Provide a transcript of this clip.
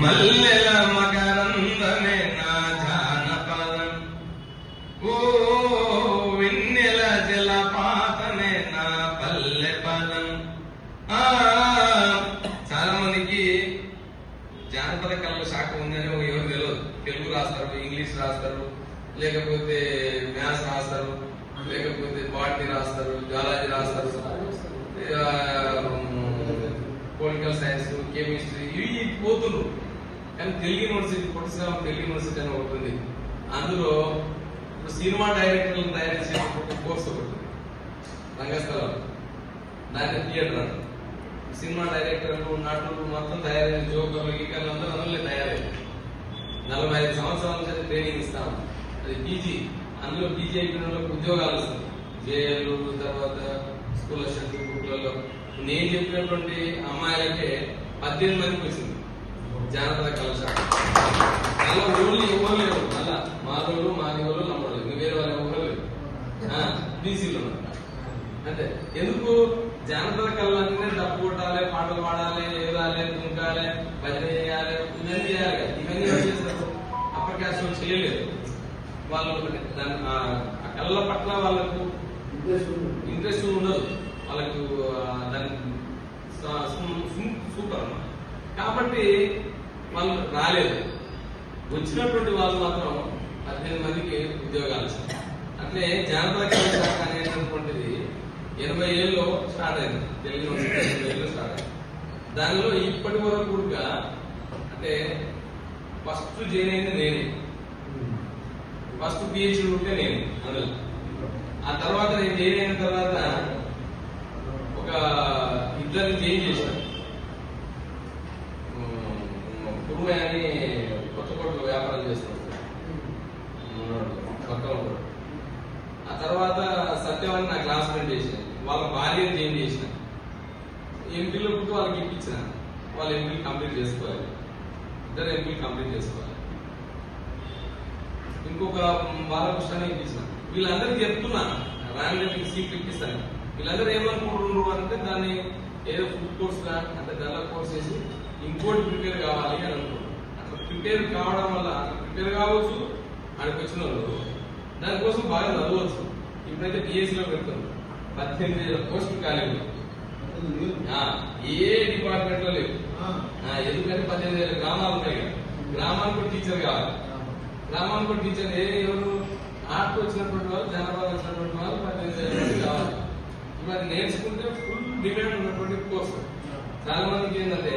మల్లెల మకరందమే నా జానపదం ఓ వెన్నెల జలపాతమే నా పల్లె పదం ఆ చాలా మందికి జానపద కళల శాఖ ఉందని ఒక ఎవరు తెలియదు తెలుగు రాస్తారు ఇంగ్లీష్ రాస్తారు లేకపోతే మ్యాథ్స్ రాస్తారు లేకపోతే బాటనీ రాస్తారు జాలజీ రాస్తారు పొలిటికల్ సైన్స్ కెమిస్ట్రీ ఇవి పోతున్నారు కానీ తెలుగు యూనివర్సిటీ పొట్టిశ్రామ తెలుగు యూనివర్సిటీ అని ఒకటి ఉంది. అందులో ఇప్పుడు సినిమా డైరెక్టర్లను తయారు చేసే కోర్సు ఒకటి ఉంది. రంగస్థలం. దాన్ని థియేటర్ అంటారు. సినిమా డైరెక్టర్లు నటులు మొత్తం తయారైన జోకర్లు గీకర్లు అందరూ అందులో తయారైంది నలభై ఐదు సంవత్సరాల నుంచి ట్రైనింగ్ ఇస్తాం అది పీజీ. అందులో పీజీ అయిపోయిన వాళ్ళకి ఉద్యోగాలు వస్తుంది జేఎల్ తర్వాత స్కూల్ అసిస్టెంట్ నేను చెప్పినటువంటి అమ్మాయిలకే పద్దెనిమిది మందికి వచ్చింది. జానపద కళాశాల. అలా ఓన్లీ ఎవరు లేరు. మళ్ళా మాధవులు మాదిగోలు నమ్మడు ఇంకా వేరే వాళ్ళు ఎవరు లేరు. బీసీలో అంటే ఎందుకు? జానపద కళలు అంటే డబ్బు కొట్టాలి పాటలు పాడాలి ఎగరాలి దుంకాలి భజన చేయాలి ఇవన్నీ చేయాలి. ఇవన్నీ ఎవరు చేస్తారు? అప్పర్ క్లాస్ వాళ్ళు చేయలేదు వాళ్ళు దాని ఆ ఆ కళల పట్ల వాళ్ళకు ఇంట్రెస్ట్ ఉండదు వాళ్ళకు ఆ, దాని స- సు- సు- సూపర్ అన్నమాట కాబట్టి వాళ్ళు రాలేదు. వచ్చినటువంటి వాళ్ళు మాత్రం పద్దెనిమిది మందికి ఉద్యోగాలు అట్లే జానపద శాఖ అనేటటువంటిది ఎనభై ఏళ్ళలో స్టార్ట్ అయింది. తెలుగు ఎనభై ఏళ్ళు స్టార్ట్ అయింది. దానిలో ఇప్పటి వరకు కూడా అంటే ఫస్ట్ జాయిన్ అయింది నేనే. ఫస్ట్ పిహెచ్డి ఉంటే నేను అందులో. ఆ తర్వాత నేను జాయిన్ అయిన తర్వాత చేశాను కురుమయ్య అని కొత్త కోటలో వ్యాపారం చేస్తున్నాడు పక్కన కూడా. ఆ తర్వాత సత్యవాణి నా క్లాస్ ఫ్రెండ్ చేసిన వాళ్ళ భార్యను చేంజ్ చేసిన. ఎంపీలో పుట్టి వాళ్ళకి ఇప్పించిన. వాళ్ళు ఎంపీలు కంప్లీట్ చేసుకోవాలి ఇద్దరు ఎంపీలు కంప్లీట్ చేసుకోవాలి ఇంకొక బాలకృష్ణ ఇప్పించిన. వీళ్ళందరికీ చెప్తున్నా. రాని మీకు సీట్ ఇప్పిస్తాను. వీళ్ళందరూ ఏమనుకుంటున్నారు అంటే దాన్ని ఏదో ఫుడ్ కోర్స్గా అంటే దానిలో కోర్స్ చేసి ఇంకోటి ప్రిపేర్ కావాలి అని అనుకుంటున్నారు అట్లా ప్రిపేర్ కావడం వల్ల ప్రిపేర్ కావచ్చు అక్కడికి వచ్చిన వాళ్ళు దానికోసం బాగా చదవచ్చు. ఇప్పుడైతే డిఎస్సి లో పెడుతున్నారు పద్దెనిమిది వేల పోస్టులు ఉన్నాయి. ఆ, ఏ డిపార్ట్మెంట్లో లేవు. ఆ, ఎందుకంటే పద్దెనిమిది వేల గ్రామాలు ఉన్నాయి. గ్రామానికి కూడా టీచర్ కావాలి. గ్రామానికి కూడా టీచర్ ఏ ఎవరు? ఆర్ట్ వచ్చినటువంటి వాళ్ళు జనపద వచ్చినటువంటి వాళ్ళు పద్దెనిమిది వేల కావాలి. ఇవన్నీ నేర్చుకుంటే ఫుల్ డిమాండ్ ఉన్నటువంటి కోర్సు చాలా మందికి ఏంటంటే